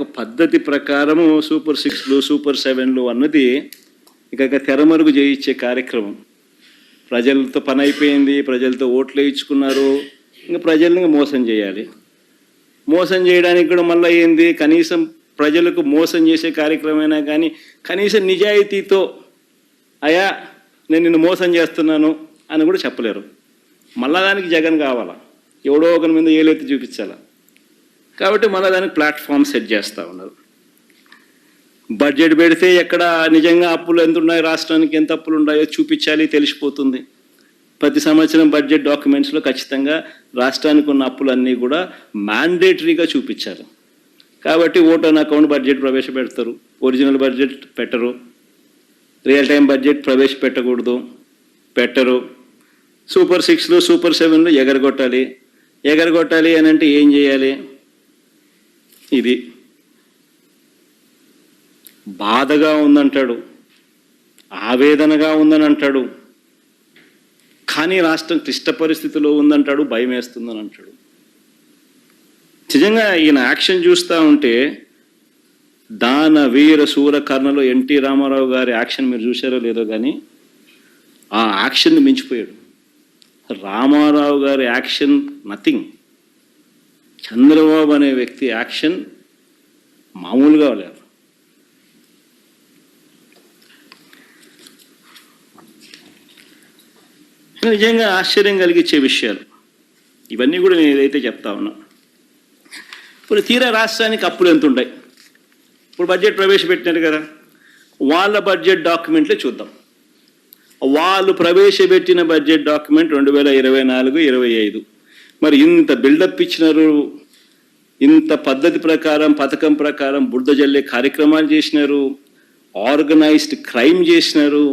ఒక పద్ధతి ప్రకారము సూపర్ సిక్స్లు సూపర్ సెవెన్లు అన్నది ఇక తెరమరుగు చేయించే కార్యక్రమం. ప్రజలతో పని అయిపోయింది ప్రజలతో ఓట్లు వేయించుకున్నారు ఇంకా ప్రజల్ని మోసం చేయాలి. మోసం చేయడానికి కూడా మళ్ళీ ఏంది? కనీసం ప్రజలకు మోసం చేసే కార్యక్రమమైనా కానీ కనీసం నిజాయితీతో అయా నేను నిన్ను మోసం చేస్తున్నాను అని కూడా చెప్పలేరు. మళ్ళా దానికి జగన్ కావాలా? ఎవడో ఒకరి మీద ఏలైతే చూపించాలా? కాబట్టి మళ్ళీ దానికి ప్లాట్ఫామ్ సెట్ చేస్తూ ఉన్నారు. బడ్జెట్ పెడితే ఎక్కడ నిజంగా అప్పులు ఎంత ఉన్నాయో రాష్ట్రానికి ఎంత అప్పులు ఉన్నాయో చూపించాలి తెలిసిపోతుంది. ప్రతి సంవత్సరం బడ్జెట్ డాక్యుమెంట్స్లో ఖచ్చితంగా రాష్ట్రానికి ఉన్న అప్పులన్నీ కూడా మ్యాండేటరీగా చూపించాలి. కాబట్టి ఓట్ ఆన్ అకౌంట్ బడ్జెట్ ప్రవేశపెడతారు ఒరిజినల్ బడ్జెట్ పెట్టరు రియల్ టైం బడ్జెట్ ప్రవేశపెట్టకూడదు పెట్టరు. సూపర్ సిక్స్లు సూపర్ సెవెన్లు ఎగరగొట్టాలి. ఎగరగొట్టాలి అని అంటే ఏం చేయాలి? ఇది బాధగా ఉందంటాడు ఆవేదనగా ఉందని అంటాడు కానీ రాష్ట్రం క్లిష్ట పరిస్థితిలో ఉందంటాడు భయం వేస్తుందని అంటాడు నిజంగా ఈయన యాక్షన్ చూస్తూ ఉంటే దాన వీర సూర కర్ణలో ఎన్టీ రామారావు గారి యాక్షన్ మీరు చూసారో లేదో కానీ ఆ యాక్షన్ మించిపోయాడు. రామారావు గారి యాక్షన్ నథింగ్. చంద్రబాబు అనే వ్యక్తి యాక్షన్ మామూలుగా లేదు. నిజంగా ఆశ్చర్యం కలిగించే విషయాలు. ఇవన్నీ కూడా నేను ఏదైతే చెప్తా ఉన్నా. ఇప్పుడు తీరా రాష్ట్రానికి అప్పులు ఎంత ఉంటాయి ఇప్పుడు బడ్జెట్ ప్రవేశపెట్టినారు కదా. వాళ్ళ బడ్జెట్ డాక్యుమెంట్లే చూద్దాం. వాళ్ళు ప్రవేశపెట్టిన బడ్జెట్ డాక్యుమెంట్ రెండు వేల ఇరవై నాలుగు ఇరవై ఐదు. మరి ఇంత బిల్డప్ ఇచ్చినారు ఇంత పద్ధతి ప్రకారం పథకం ప్రకారం బుడ్డ జల్లే కార్యక్రమాలు చేసినారు ఆర్గనైజ్డ్ క్రైమ్ చేసినారు.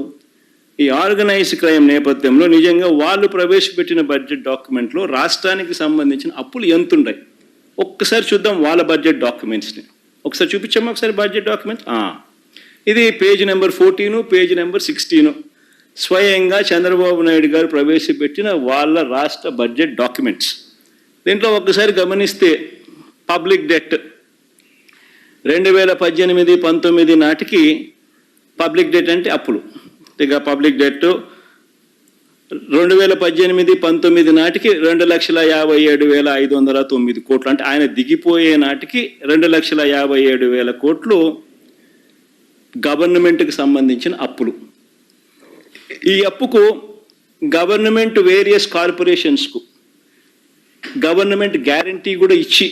ఈ ఆర్గనైజ్డ్ క్రైమ్ నేపథ్యంలో నిజంగా వాళ్ళు ప్రవేశపెట్టిన బడ్జెట్ డాక్యుమెంట్లో రాష్ట్రానికి సంబంధించిన అప్పులు ఎంత ఉన్నాయి ఒక్కసారి చూద్దాం వాళ్ళ బడ్జెట్ డాక్యుమెంట్స్ని. ఒకసారి చూపించాము ఒకసారి బడ్జెట్ డాక్యుమెంట్స్. ఇది page number fourteen page number సిక్స్టీను. స్వయంగా చంద్రబాబు నాయుడు గారు ప్రవేశపెట్టిన వాళ్ళ రాష్ట్ర బడ్జెట్ డాక్యుమెంట్స్. దీంట్లో ఒక్కసారి గమనిస్తే పబ్లిక్ డెట్. రెండు వేల పద్దెనిమిది పంతొమ్మిది నాటికి పబ్లిక్ డెట్ అంటే అప్పులు. ఇక పబ్లిక్ డెట్ రెండు వేల పద్దెనిమిది పంతొమ్మిది నాటికి రెండు లక్షల యాభై ఏడు వేల ఐదు వందల తొమ్మిది కోట్లు. అంటే ఆయన దిగిపోయే నాటికి రెండు లక్షల యాభై ఏడు వేల కోట్లు గవర్నమెంట్కి సంబంధించిన అప్పులు. ఈ అప్పుకు గవర్నమెంట్ వేరియస్ కార్పొరేషన్స్కు గవర్నమెంట్ గ్యారంటీ కూడా ఇచ్చి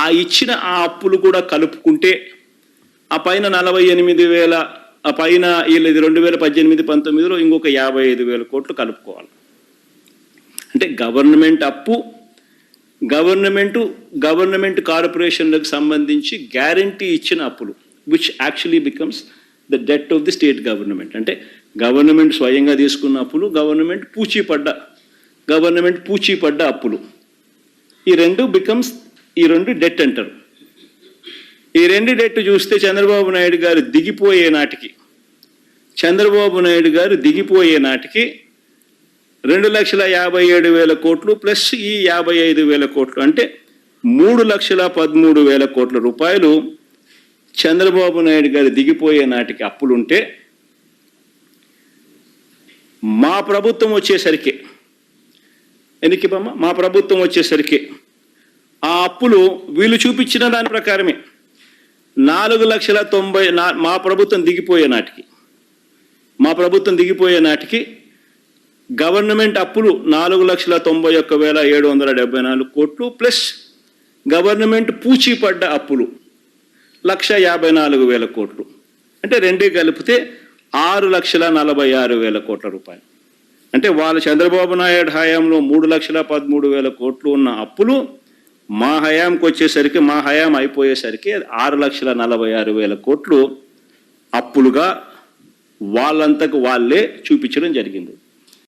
ఆ ఇచ్చిన ఆ అప్పులు కూడా కలుపుకుంటే ఆ పైన నలభై ఎనిమిది వేల ఆ పైన వీళ్ళది రెండు వేల పద్దెనిమిది పంతొమ్మిదిలో ఇంకొక యాభై ఐదు వేల కోట్లు కలుపుకోవాలి. అంటే గవర్నమెంట్ అప్పు గవర్నమెంటు గవర్నమెంట్ కార్పొరేషన్లకు సంబంధించి గ్యారంటీ ఇచ్చిన అప్పులు which actually becomes the debt of the state government అంటే గవర్నమెంట్ స్వయంగా తీసుకున్న అప్పులు గవర్నమెంట్ పూచీపడ్డ గవర్నమెంట్ పూచీపడ్డ అప్పులు. ఈ రెండు బికమ్స్ ఈ రెండు డెట్ అంటారు. ఈ రెండు డెట్ చూస్తే చంద్రబాబు నాయుడు గారు దిగిపోయే నాటికి చంద్రబాబు నాయుడు గారు దిగిపోయే నాటికి రెండు లక్షల యాభై ఏడు వేల కోట్లు ప్లస్ ఈ యాభై ఐదు వేల కోట్లు. అంటే మూడు లక్షల పదమూడు వేల కోట్ల రూపాయలు చంద్రబాబు నాయుడు గారు దిగిపోయే నాటికి అప్పులుంటే మా ప్రభుత్వం వచ్చేసరికి ఎన్నికమ్మ మా ప్రభుత్వం వచ్చేసరికి అప్పులు వీళ్ళు చూపించిన దాని ప్రకారమే. నాలుగు లక్షల తొంభై నా మా ప్రభుత్వం దిగిపోయే నాటికి మా ప్రభుత్వం దిగిపోయే నాటికి గవర్నమెంట్ అప్పులు నాలుగు లక్షల తొంభై ఒక్క వేల ఏడు వందల డెబ్బై నాలుగు కోట్లు ప్లస్ గవర్నమెంట్ పూచీపడ్డ అప్పులు లక్ష యాభై నాలుగు వేల కోట్లు. అంటే రెండే కలిపితే ఆరు లక్షల నలభై ఆరు వేల కోట్ల రూపాయలు. అంటే వాళ్ళ చంద్రబాబు నాయుడు హయాంలో మూడు లక్షల పదమూడు వేల కోట్లు ఉన్న అప్పులు మా హయాంకి వచ్చేసరికి మా హయాం అయిపోయేసరికి ఆరు లక్షల నలభై ఆరు వేల కోట్లు అప్పులుగా వాళ్ళంతకు వాళ్ళే చూపించడం జరిగింది.